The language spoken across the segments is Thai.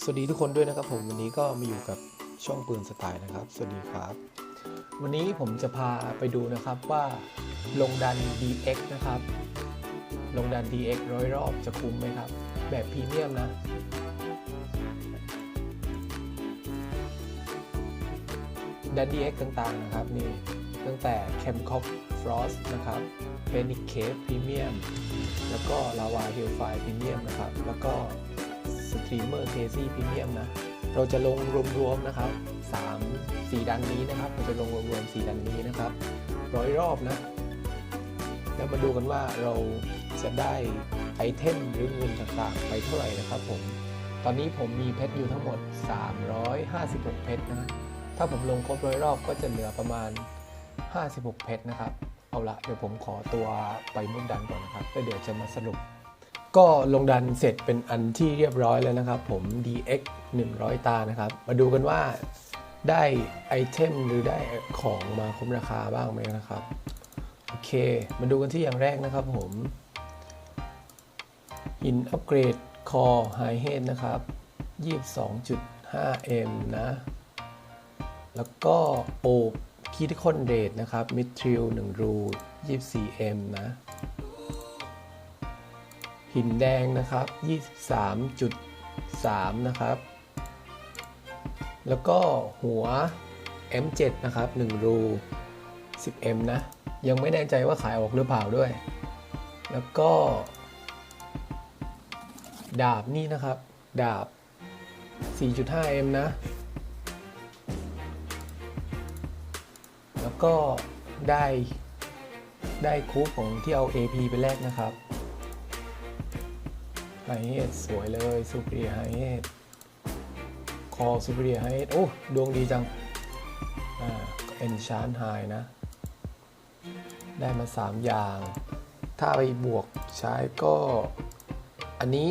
สวัสดีทุกคนด้วยนะครับผมวันนี้ก็มาอยู่กับช่องปืนสไตล์นะครับ สวัสดีครับ วันนี้ผมจะพาไปดูนะครับว่าลงดัน DX นะครับ ลงดัน DX ร้อยรอบจะคุ้มไหมครับ แบบพรีเมียมนะดัน DX ต่างๆนะครับนี่ตั้งแต่ c h e m c o p Frost นะครับ p e n i c Cave Premium แล้วก็ Lava Hellfire Premium นะครับ แล้วก็ Streamer Crazy Premium นะ เราจะลงรวมๆนะครับ3 4 ดันนี้นะครับ เราจะลงรวมๆ4ดันนี้นะครับร้อยรอบนะ แล้วมาดูกันว่าเราจะได้ไอเทมหรือเงินต่างๆ ไปเท่าไหร่นะครับผม ตอนนี้ผมมีเพชรอยู่ทั้งหมด 356 เพชรนะ ถ้าผมลงครบร้อยรอบก็จะเหลือประมาณ 56 เพชรนะครับ เอาละเดี๋ยวผมขอตัวไปมุดดันก่อนนะครับแล้วเดี๋ยวจะมาสรุป ก็ลงดันเสร็จเป็นอันที่เรียบร้อยแล้วนะครับ ผม DX 100 ตานะครับ มาดูกันว่าได้ไอเทมหรือได้ของมาคุ้มราคาบ้างไหมนะครับ โอเค มาดูกันที่อย่างแรกนะครับผม หินอัปเกรดคอไฮเฮดนะครับ 22.5M นะ แล้วก็โอบคิคอนเดตนะครับมิทริล1รู 24M นะ หินแดงนะครับ 23.3 นะครับ แล้วก็หัว M7 นะครับ 1 รู 10M นะ ยังไม่แน่ใจว่าขายออกหรือเปล่าด้วย แล้วก็ ดาบนี่นะครับ ดาบ 4.5M นะ แล้วก็ได้ได้คูปของที่เอา AP ไปแลกนะครับ ไฮเฮดสวยเลยซูเปอร์ไฮเฮดคอซูเปอร์ไฮเฮดโอ้ ดวงดีจัง อ่าเอนชานไฮนะ ได้มา 3 อย่าง ถ้าไปบวกใช้ก็ อันนี้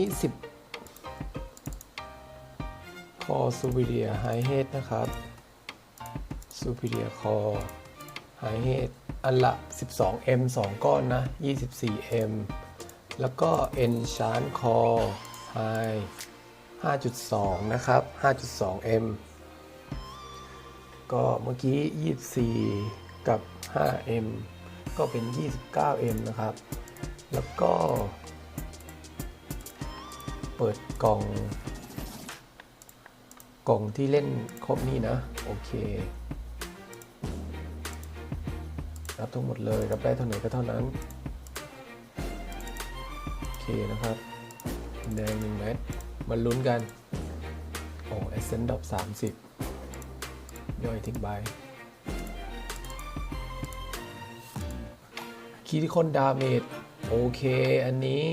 10 คอซูเปอร์ไฮเฮดนะครับซูเปอร์คอไฮเฮดอันละ 12M 2 ก้อนนะ 24M แล้วก็ Enchant Core High 5.2 นะครับ 5.2M ก็เมื่อกี้ 24 กับ 5M ก็เป็น 29M นะครับ แล้วก็ เปิดกล่อง กล่องที่เล่นครบนี่นะ โอเค รับทั้งหมดเลย รับได้เท่าไหร่ก็เท่านั้น เคนะครับแดงหนึ่งเม็ดมาลุ้นกัน โอ้เอเซนดอกสามสิบย่อยทิ้งใบคีริคอนดาเมจโอเค อันนี้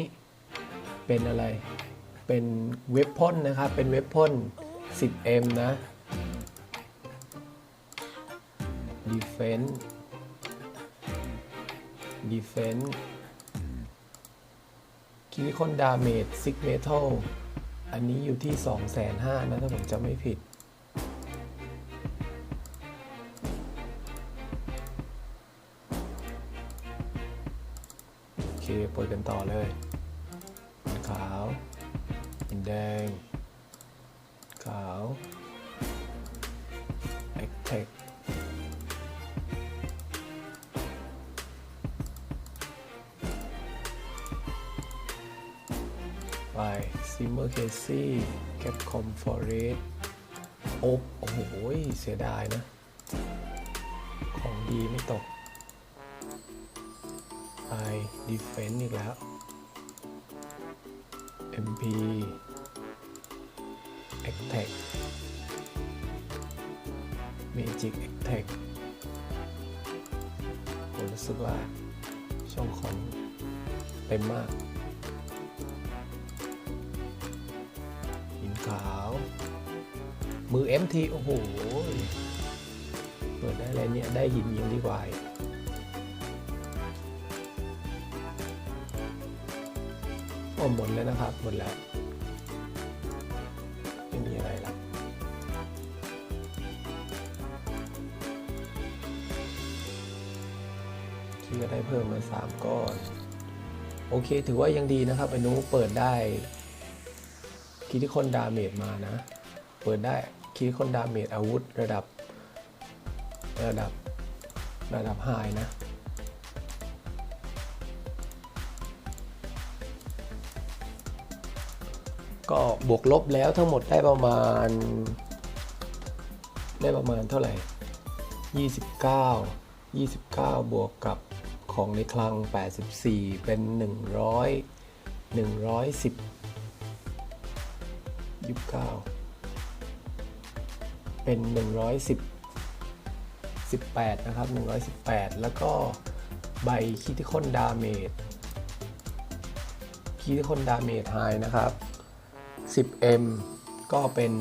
เป็นอะไร เป็นเว็บพ่นนะครับ เป็นเว็บพ่น 10M นะ Defense Defense คิริคอนดาเมจซิกเมทัลอันนี้อยู่ที่ 2 5 0 0นะถ้าผมจำไม่ผิด โอเคเปิดกันต่อเลย ขาวแดง ขาว แอคเทค ซิมเมอร์เคซี่แคปคอมฟอเรสโอบโอ้โหเสียดายนะ ของดีไม่ตกไปดีเฟน s ์อีกแล้ว MP a t t a c k Magic Attack ผมรู้สึกว่าช่องของเต็มมาก มือ MT โอ้โห เปิดได้อะไรเนี่ย ได้หินยังดีกว่าอีกโอ้หมดแล้วนะครับ หมดแล้ว ไม่มีอะไรละที่ก็ได้เพิ่มมา 3 ก้อน โอเค ถือว่ายังดีนะครับอนุเปิดได้คิติคนดาเมจมานะ เปิดได้ คิติคนดาเมจอาวุธระดับ ระดับ ระดับไฮนะ ก็บวกลบแล้วทั้งหมดได้ประมาณ ได้ประมาณเท่าไหร่ 29 29 บวกกับของในคลัง 84 เป็น 100 110 29 เป็น 110 18 นะครับ 118 แล้วก็ใบคิติคอนดาเมจคิติคอนดาเมจไฮนะครับ 10m ก็เป็น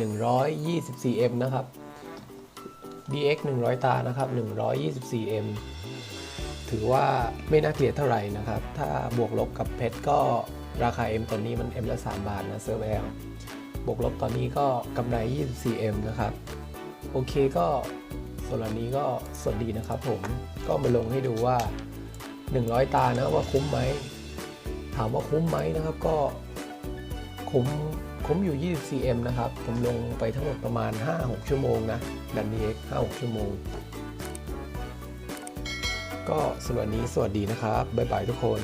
124m นะครับ DX 100 ตา นะครับ 124m ถือว่าไม่น่าเกลียดเท่าไหร่นะครับ ถ้าบวกลบกับเพชรก็ราคา M ตอนนี้มัน M ละ 3 บาทนะเซอร์แวล บวกลบตอนนี้ก็กำไร 24M นะครับ โอเคก็ส่วนนี้ก็สวัสดีนะครับผมก็มาลงให้ดูว่า 100 ตานะว่าคุ้มไหม ถามว่าคุ้มไหมนะครับก็คุ้มคุ้มอยู่ 24M นะครับ ผมลงไปทั้งหมดประมาณ 5-6 ชั่วโมงนะดันดีเอ็ก5-6 ชั่วโมง ก็สำหรับวันนี้สวัสดีนะครับ บ๊ายบายทุกคน